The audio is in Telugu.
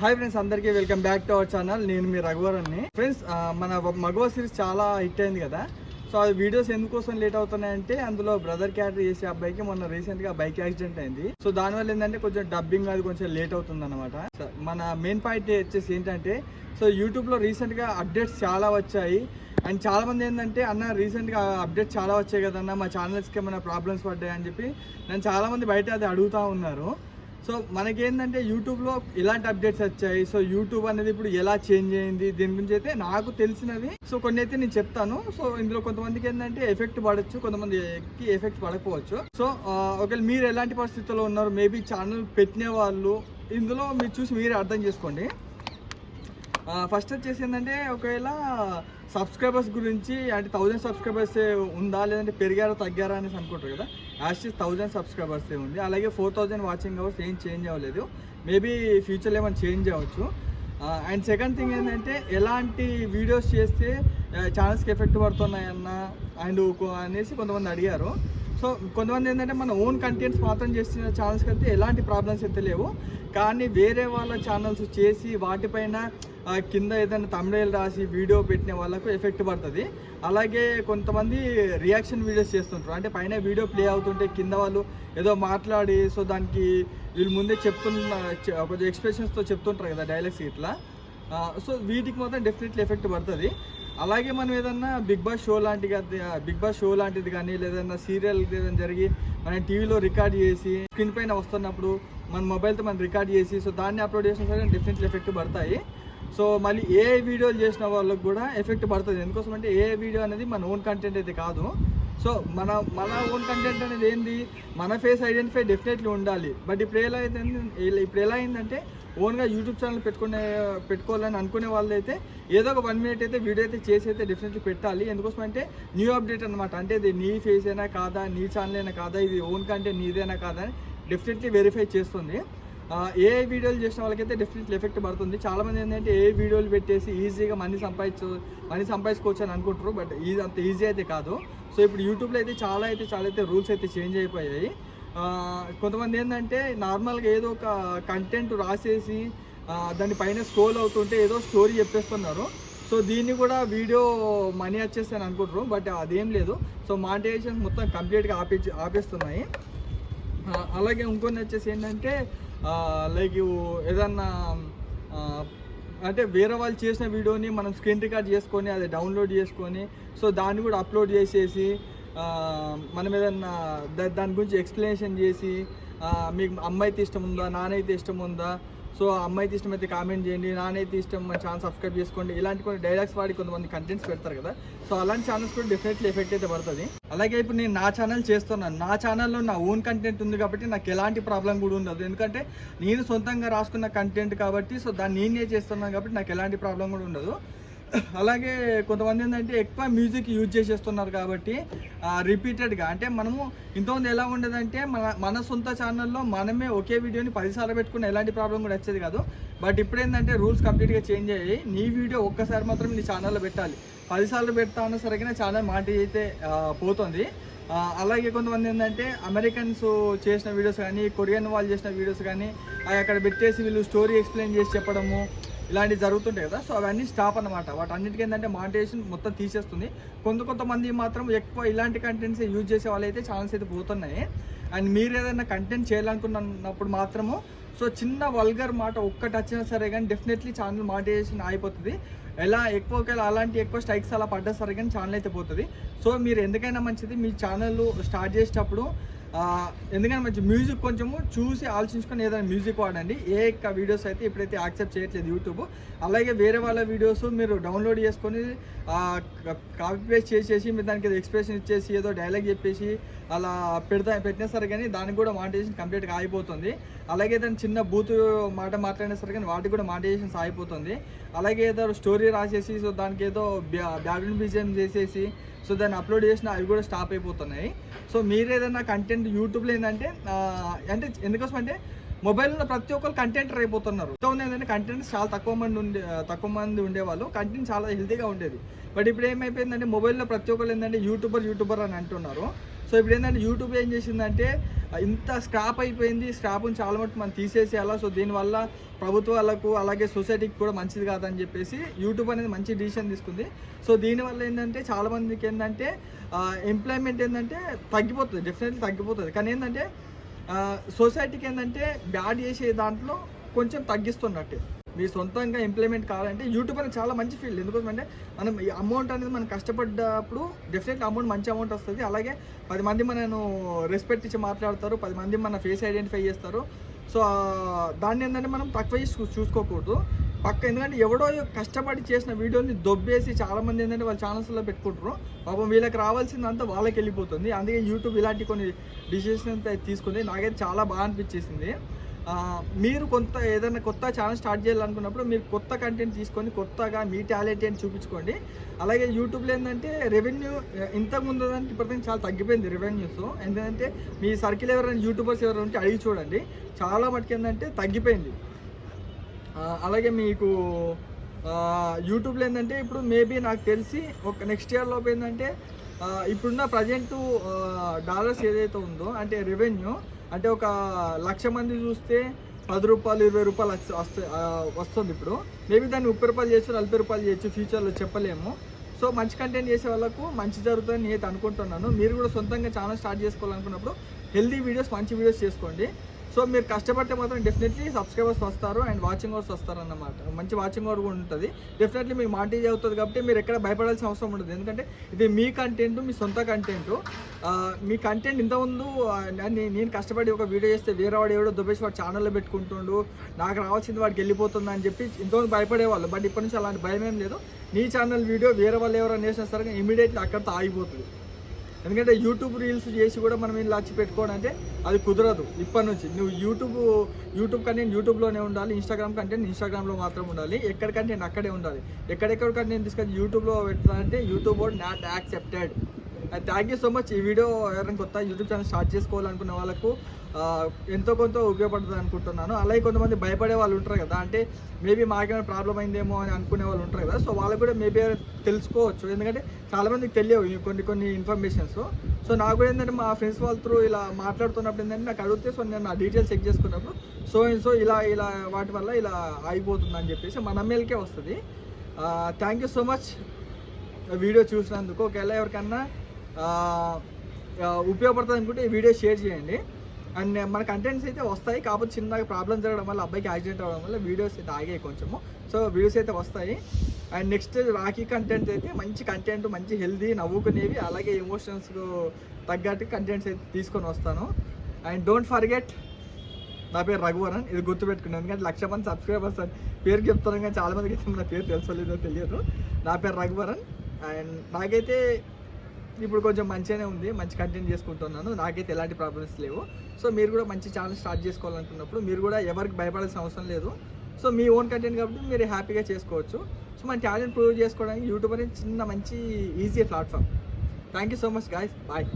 హాయ్ ఫ్రెండ్స్ అందరికీ welcome back to our channel నేను మీ రఘువరన్ని ఫ్రెండ్స్ మన మగవ సిరీస్ చాలా హిట్ అయింది కదా. సో ఆ వీడియోస్ ఎందుకోసం లేట్ అవుతున్నాయంటే అందులో బ్రదర్ క్యారెక్టర్ చేసే అబ్బాయికి మొన్న రీసెంట్గా బైక్ యాక్సిడెంట్ అయింది. సో దానివల్ల ఏంటంటే కొంచెం డబ్బింగ్ అది కొంచెం లేట్ అవుతుంది అనమాట మన మెయిన్ పాయింట్ వచ్చేసి ఏంటంటే సో యూట్యూబ్లో రీసెంట్గా అప్డేట్స్ చాలా వచ్చాయి. అండ్ చాలా మంది ఏంటంటే అన్న రీసెంట్గా అప్డేట్స్ చాలా వచ్చాయి కదన్న మా ఛానల్స్కి ఏమైనా ప్రాబ్లమ్స్ పడ్డాయి? అని చెప్పి నన్ను చాలా మంది బయట అది అడుగుతా ఉన్నారు. సో మనకేంటంటే యూట్యూబ్లో ఇలాంటి అప్డేట్స్ వచ్చాయి. సో యూట్యూబ్ అనేది ఇప్పుడు ఎలా చేంజ్ అయింది? దీని గురించి అయితే నాకు తెలిసినవి. సో కొన్ని అయితే నేను చెప్తాను. సో ఇందులో కొంతమందికి ఏంటంటే ఎఫెక్ట్ పడవచ్చు కొంతమందికి ఎఫెక్ట్ పడకపోవచ్చు. సో ఒకవేళ మీరు ఎలాంటి పరిస్థితుల్లో ఉన్నారు? మేబీ ఛానల్ పెట్టిన వాళ్ళు ఇందులో మీరు చూసి మీరే అర్థం చేసుకోండి. ఫస్ట్ వచ్చేసి ఏంటంటే ఒకవేళ సబ్స్క్రైబర్స్ గురించి అంటే థౌజండ్ సబ్స్క్రైబర్స్ ఉందా? లేదంటే పెరిగారా తగ్గారా అనేసి అనుకుంటారు కదా. యాషిస్ థౌజండ్ సబ్స్క్రైబర్సే ఉంది. అలాగే ఫోర్ థౌజండ్ వాచింగ్ అవర్స్ ఏం చేంజ్ అవ్వలేదు. మేబీ ఫ్యూచర్లో ఏమైనా చేంజ్ అవ్వచ్చు. అండ్ సెకండ్ థింగ్ ఏంటంటే ఎలాంటి వీడియోస్ చేస్తే ఛానల్స్కి ఎఫెక్ట్ పడుతున్నాయన్న అండ్ అనేసి కొంతమంది అడిగారు. సో కొంతమంది ఏంటంటే మన ఓన్ కంటెంట్స్ మాత్రం చేసిన ఛానల్స్కి అయితే ఎలాంటి ప్రాబ్లమ్స్ అయితే లేవు. కానీ వేరే వాళ్ళ ఛానల్స్ చేసి వాటిపైన కింద ఏదైనా తమిళ రాసి వీడియో పెట్టిన వాళ్ళకు ఎఫెక్ట్ పడుతుంది. అలాగే కొంతమంది రియాక్షన్ వీడియోస్ చేస్తుంటారు. అంటే పైన వీడియో ప్లే అవుతుంటే కింద వాళ్ళు ఏదో మాట్లాడి సో దానికి వీళ్ళు ముందే చెప్తున్న కొంచెం ఎక్స్ప్రెషన్స్తో చెప్తుంటారు కదా డైలాగ్స్ ఇట్లా. సో వీటికి మాత్రం డెఫినెట్లీ ఎఫెక్ట్ పడుతుంది. అలాగే మనం ఏదన్నా బిగ్ బాస్ షో లాంటిది బిగ్ బాస్ షో లాంటిది కానీ లేదన్నా సీరియల్ ఏదైనా జరిగి మనం టీవీలో రికార్డ్ చేసి స్క్రీన్ పైన వస్తున్నప్పుడు మన మొబైల్తో మనం రికార్డ్ చేసి సో దాన్ని అప్లోడ్ చేసిన సరే డెఫినెట్లీ ఎఫెక్ట్ పడతాయి. సో మళ్ళీ ఏ వీడియోలు చేసిన వాళ్ళకి కూడా ఎఫెక్ట్ పడుతుంది. ఎందుకోసం అంటే ఏ వీడియో అనేది మన ఓన్ కంటెంట్ అయితే కాదు. సో మన మన ఓన్ కంటెంట్ అనేది ఏంది? మన ఫేస్ ఐడెంటిఫై డెఫినెట్లీ ఉండాలి. బట్ ఇప్పుడు ఎలా అయితే ఇప్పుడు ఎలా అయిందంటే ఓన్గా యూట్యూబ్ ఛానల్ పెట్టుకునే పెట్టుకోవాలని అనుకునే వాళ్ళు అయితే ఏదో ఒక వన్ మినిట్ అయితే వీడియో అయితే చేసి అయితే డెఫినెట్లీ పెట్టాలి. ఎందుకోసం అంటే న్యూ అప్డేట్ అనమాట అంటే ఇది నీ ఫేస్ అయినా కాదా? నీ ఛానల్ అయినా కాదా? ఇది ఓన్ కంటెంట్ నీదైనా కాదా? అని డెఫినెట్లీ వెరిఫై చేస్తుంది. ఏ వీడియోలు చేసిన వాళ్ళకైతే డెఫినెట్లీ ఎఫెక్ట్ పడుతుంది. చాలామంది ఏంటంటే ఏ వీడియోలు పెట్టేసి ఈజీగా మనీ సంపాదించు మనీ సంపాదించుకోవచ్చు అని అనుకుంటారు బట్ ఇది అంత ఈజీ అయితే కాదు. సో ఇప్పుడు యూట్యూబ్లో అయితే చాలా అయితే చాలా అయితే రూల్స్ అయితే చేంజ్ అయిపోయాయి. కొంతమంది ఏంటంటే నార్మల్గా ఏదో ఒక కంటెంట్ రాసేసి దాని పైన స్క్రోల్ అవుతుంటే ఏదో స్టోరీ చెప్పేస్తున్నారు. సో దీన్ని కూడా వీడియో మనీ వచ్చేస్తాను అనుకుంటారు బట్ అదేం లేదు. సో మానిటైజేషన్ మొత్తం కంప్లీట్గా ఆపే ఆపేస్తున్నాయి. అలాగే ఇంకొన్ని వచ్చేసి ఏంటంటే లైక్ ఏదన్నా అంటే వేరే వాళ్ళు చేసిన వీడియోని మనం స్క్రీన్ రికార్డ్ చేసుకొని అది డౌన్లోడ్ చేసుకొని సో దాన్ని కూడా అప్లోడ్ చేసేసి మనం ఏదన్నా దా- దాని గురించి ఎక్స్ప్లెనేషన్ చేసి మీకు అమ్మాయితే ఇష్టం ఉందా నానైతే ఇష్టం ఉందా సో అమ్మాయితే ఇష్టం అయితే కామెంట్ చేయండి నానైతే ఇష్టం మన ఛానల్ సబ్స్క్రైబ్ చేసుకోండి. ఇలాంటి కొన్ని డైలాగ్స్ వాడి కొంతమంది కంటెంట్స్ పెడతారు కదా. సో అలాంటి ఛానల్స్ కూడా డెఫినెట్లీ ఎఫెక్ట్ అయితే పడుతుంది. అలాగే ఇప్పుడు నేను నా ఛానల్ చేస్తున్నాను. నా ఛానల్లో నా ఓన్ కంటెంట్ ఉంది కాబట్టి నాకు ఎలాంటి ప్రాబ్లం కూడా ఉండదు. ఎందుకంటే నేను సొంతంగా రాసుకున్న కంటెంట్ కాబట్టి సో దాన్ని నేనే చేస్తున్నాను కాబట్టి నాకు ఎలాంటి ప్రాబ్లం కూడా ఉండదు. అలాగే కొంతమంది ఏంటంటే ఎక్కువ మ్యూజిక్ యూజ్ చేసేస్తున్నారు కాబట్టి రిపీటెడ్గా అంటే మనము ఇంతకుముందు ఎలా ఉండేదంటే మన మన సొంత ఛానల్లో మనమే ఒకే వీడియోని పదిసార్లు పెట్టుకున్న ఎలాంటి ప్రాబ్లం కూడా వచ్చేది కాదు. బట్ ఇప్పుడు ఏంటంటే రూల్స్ కంప్లీట్గా చేంజ్ అయ్యాయి. నీ వీడియో ఒక్కసారి మాత్రం నీ ఛానల్లో పెట్టాలి. పదిసార్లు పెడతా ఉన్న సరిగ్గా ఛానల్ మాట అయితే పోతుంది. అలాగే కొంతమంది ఏంటంటే అమెరికన్స్ చేసిన వీడియోస్ కానీ కొరియన్ వాళ్ళు చేసిన వీడియోస్ కానీ అక్కడ పెట్టేసి వీళ్ళు స్టోరీ ఎక్స్ప్లెయిన్ చేసి చెప్పడము ఇలాంటివి జరుగుతుంటాయి కదా. సో అవన్నీ స్టాప్ అనమాట వాటన్నిటికీ ఏంటంటే మానిటైజేషన్ మొత్తం తీసేస్తుంది. కొంత కొంతమంది మాత్రం ఎక్కువ ఇలాంటి కంటెంట్స్ యూజ్ చేసే వాళ్ళైతే ఛానల్స్ అయితే పోతున్నాయి. అండ్ మీరు ఏదైనా కంటెంట్ చేయాలనుకున్నప్పుడు మాత్రము సో చిన్న వల్గర్ మాట ఒక్కటి వచ్చినా సరే కానీ డెఫినెట్లీ ఛానల్ మానిటైజేషన్ అయిపోతుంది ఎలా ఎక్కువ ఒకవేళ అలాంటి ఎక్కువ స్ట్రైక్స్ అలా పడ్డా సరే కానీ ఛానల్ అయితే పోతుంది. సో మీరు ఎందుకైనా మంచిది మీ ఛానల్ స్టార్ట్ చేసేటప్పుడు ఎందుకంటే మంచి మ్యూజిక్ కొంచెము చూసి ఆలోచించుకొని ఏదైనా మ్యూజిక్ వాడండి. ఏ యొక్క వీడియోస్ అయితే ఇప్పుడైతే యాక్సెప్ట్ చేయట్లేదు యూట్యూబ్. అలాగే వేరే వాళ్ళ వీడియోస్ మీరు డౌన్లోడ్ చేసుకొని కాపీ పేస్ట్ చేసేసి మీరు దానికి ఏదో ఎక్స్ప్రెషన్ ఇచ్చేసి ఏదో డైలాగ్ చెప్పేసి అలా పెడతా పెట్టినా సరే కానీ దానికి కూడా మానిటైజేషన్ కంప్లీట్గా అయిపోతుంది అలాగే దాని చిన్న బూత్ మాట మాట్లాడినా సరే కానీ వాటికి కూడా మానిటైజేషన్ అయిపోతుంది అలాగే ఏదో స్టోరీ రాసేసి సో దానికి ఏదో బ్యాక్గ్రౌండ్ బిజిఎం చేసేసి సో దాన్ని అప్లోడ్ చేసిన అవి కూడా స్టాప్ అయిపోతున్నాయి. సో మీరు ఏదైనా కంటెంట్ యూట్యూబ్లో ఏంటంటే అంటే ఎందుకోసం అంటే మొబైల్లో ప్రతి ఒక్కరు కంటెంట్ అయిపోతున్నారు. ఉంది ఏంటంటే కంటెంట్ చాలా తక్కువ మంది ఉండే తక్కువ మంది ఉండేవాళ్ళు. కంటెంట్ చాలా హెల్తీగా ఉండేది. బట్ ఇప్పుడు ఏమైపోయిందంటే మొబైల్లో ప్రతి ఒక్కరు ఏంటంటే యూట్యూబర్ యూట్యూబర్ అని అంటున్నారు. సో ఇప్పుడు ఏంటంటే యూట్యూబ్ ఏం చేసిందంటే ఇంత స్క్రాప్ అయిపోయింది. స్క్రాప్ని చాలా మటు మనం తీసేసేయాలా సో దీనివల్ల ప్రభుత్వాలకు అలాగే సొసైటీకి కూడా మంచిది కాదని చెప్పేసి యూట్యూబ్ అనేది మంచి డిసిషన్ తీసుకుంది. సో దీనివల్ల ఏంటంటే చాలామందికి ఏంటంటే ఎంప్లాయ్మెంట్ ఏంటంటే తగ్గిపోతుంది. డెఫినెట్లీ తగ్గిపోతుంది. కానీ ఏంటంటే సొసైటీకి ఏంటంటే బ్యాడ్ చేసే దాంట్లో కొంచెం తగ్గిస్తున్నట్టే. మీ సొంతంగా ఇంప్లిమెంట్ కావాలంటే యూట్యూబ్ అనేది చాలా మంచి ఫీల్డ్ ఎందుకోసం అంటే మనం ఈ అమౌంట్ అనేది మనం కష్టపడ్డప్పుడు డెఫినెట్లీ అమౌంట్ మంచి అమౌంట్ వస్తుంది. అలాగే పది మంది మనను రెస్పెక్ట్ ఇచ్చి మాట్లాడతారు పది మంది మన ఫేస్ ఐడెంటిఫై చేస్తారు. సో దాన్ని ఏంటంటే మనం తక్కువ చూ- చూసుకోకూడదు. పక్క ఎందుకంటే ఎవడో కష్టపడి చేసిన వీడియోని దొబ్బేసి చాలామంది ఏంటంటే వాళ్ళ ఛానల్స్లో పెట్టుకుంటారు. పాపం వీళ్ళకి రావాల్సిందంతా వాళ్ళకి వెళ్ళిపోతుంది. అందుకే యూట్యూబ్ ఇలాంటి కొన్ని డిసిషన్స్ అయితే తీసుకుంది. నాకైతే చాలా బాగా అనిపించేసింది. మీరు కొంత ఏదైనా కొత్త ఛానల్ స్టార్ట్ చేయాలనుకున్నప్పుడు మీరు కొత్త కంటెంట్ తీసుకొని కొత్తగా మీ టాలెంట్ అని చూపించుకోండి. అలాగే యూట్యూబ్లో ఏంటంటే రెవెన్యూ ఇంతకు ముందు దానికి ఇప్పటికీ చాలా తగ్గిపోయింది రెవెన్యూస్ ఎందుకంటే మీ సర్కిల్ ఎవరైనా యూట్యూబర్స్ ఎవరైనా ఉంటే అడిగి చూడండి. చాలా మటుకు ఏంటంటే తగ్గిపోయింది. అలాగే మీకు యూట్యూబ్లో ఏంటంటే ఇప్పుడు మేబీ నాకు తెలిసి ఒక నెక్స్ట్ ఇయర్ లోపు ఏంటంటే ఇప్పుడున్న ప్రజెంట్ డాలర్స్ ఏదైతే ఉందో అంటే రెవెన్యూ అంటే ఒక లక్ష మంది చూస్తే పది రూపాయలు ఇరవై రూపాయలు వస్తు- వస్తుంది ఇప్పుడు. మేబీ దాన్ని ముప్పై రూపాయలు చేయొచ్చు నలభై రూపాయలు చేయొచ్చు ఫ్యూచర్లో చెప్పలేము. సో మంచి కంటెంట్ చేసే వాళ్ళకు మంచి జరుగుతుందని నేను అనుకుంటున్నాను. మీరు కూడా సొంతంగా ఛానల్ స్టార్ట్ చేసుకోవాలనుకున్నప్పుడు హెల్దీ వీడియోస్ మంచి వీడియోస్ చేసుకోండి. సో మీరు కష్టపడితే మాత్రం డెఫినెట్లీ సబ్స్క్రైబర్స్ వస్తారు అండ్ వాచింగ్ అవర్స్ వస్తారు అన్నమాట. మంచి వాచింగ్ అవర్ కూడా ఉంటుంది. డెఫినెట్లీ మీకు మాంటేజ్ అవుతుంది కాబట్టి మీరు ఎక్కడ భయపడాల్సిన అవసరం ఉండదు. ఎందుకంటే ఇది మీ కంటెంట్ మీ సొంత కంటెంట్ మీ కంటెంట్ ఇంతకుముందు నేను కష్టపడి ఒక వీడియో చేస్తే వేరే వాడు ఎవడో దుబ్బేసి వాడు ఛానల్లో పెట్టుకుంటుండు నాకు రావాల్సింది వాడికి వెళ్ళిపోతుంది అని చెప్పి ఇంతకుముందు భయపడేవాళ్ళు. బట్ ఇప్పటి నుంచి అలాంటి భయం ఏం లేదు. నీ ఛానల్ వీడియో వేరే వాళ్ళు ఎవరైనా చేసినా సరే ఇమీడియట్లీ అక్కడితో ఆగిపోతుంది. ఎందుకంటే యూట్యూబ్ రీల్స్ చేసి కూడా మనం ఇలా వచ్చి పెట్టుకోవడం అంటే అది కుదరదు. ఇప్పటి నుంచి నువ్వు యూట్యూబ్ యూట్యూబ్ కంటెంట్ యూట్యూబ్లోనే ఉండాలి ఇన్స్టాగ్రామ్ కంటెంట్ ఇన్స్టాగ్రామ్లో మాత్రం ఉండాలి ఎక్కడ కంటెంట్ అక్కడే ఉండాలి. ఎక్కడెక్కడ కంటెంట్ తీసుకొని యూట్యూబ్లో పెట్టాలంటే YouTube not accepted. Thank you so much. ఈ వీడియో ఎవరైనా కొత్త యూట్యూబ్ ఛానల్ స్టార్ట్ చేసుకోవాలనుకున్న వాళ్ళకు ఎంతో కొంత ఉపయోగపడుతుంది అనుకుంటున్నాను. అలాగే కొంతమంది భయపడే వాళ్ళు ఉంటారు కదా అంటే మేబీ మాకేమైనా ప్రాబ్లం అయిందేమో అని అనుకునే వాళ్ళు ఉంటారు కదా సో వాళ్ళకు కూడా మేబీ తెలుసుకోవచ్చు. ఎందుకంటే చాలా మందికి తెలియవు ఈ కొన్ని కొన్ని ఇన్ఫర్మేషన్స్ సో నాకు కూడా ఏంటంటే మా ఫ్రెండ్స్ వాళ్ళ త్రూ ఇలా మాట్లాడుతున్నప్పుడు ఏంటంటే నాకు అడిగితే సో నేను నా డీటెయిల్స్ చెక్ చేసుకున్నప్పుడు సో సో ఇలా ఇలా వాటి వల్ల ఇలా ఆగిపోతుంది అని చెప్పేసి మన మేల్కే వస్తుంది. Thank you so much video చూసినందుకు. ఒకవేళ ఎవరికన్నా ఉపయోగపడుతుంది అనుకుంటే ఈ వీడియో షేర్ చేయండి. అండ్ uh, మన కంటెంట్స్ అయితే వస్తాయి. కాకపోతే చిన్నగా ప్రాబ్లమ్ జరగడం వల్ల అబ్బాయికి యాక్సిడెంట్ అవ్వడం వల్ల వీడియోస్ అయితే ఆగాయి కొంచెము. సో వీడియోస్ అయితే వస్తాయి. అండ్ నెక్స్ట్ రాఖీ కంటెంట్స్ అయితే మంచి కంటెంట్ మంచి హెల్దీ నవ్వుకునేవి అలాగే ఎమోషన్స్ తగ్గట్టు కంటెంట్స్ అయితే తీసుకొని వస్తాను. అండ్ డోంట్ ఫర్గెట్ నా పేరు రఘువరన్ ఇది గుర్తుపెట్టుకున్నాను. ఎందుకంటే లక్ష మంది సబ్స్క్రైబర్స్ అని పేరు చెప్తాను కానీ చాలా మందికి అయితే నా పేరు తెలుసలేదో తెలియదు. నా పేరు రఘువరన్ అండ్ నాకైతే ఇప్పుడు కొంచెం మంచిగానే ఉంది మంచి కంటెంట్ చేసుకుంటున్నాను. నాకైతే ఎలాంటి ప్రాబ్లమ్స్ లేవు. సో మీరు కూడా మంచి ఛానల్ స్టార్ట్ చేసుకోవాలనుకున్నప్పుడు మీరు కూడా ఎవరికి భయపడాల్సిన అవసరం లేదు. సో మీ ఓన్ కంటెంట్ కాబట్టి మీరు హ్యాపీగా చేసుకోవచ్చు. సో మన టాలెంట్ ప్రూవ్ చేసుకోవడానికి యూట్యూబ్ అనేది చిన్న మంచి easy platform thank you so much guys bye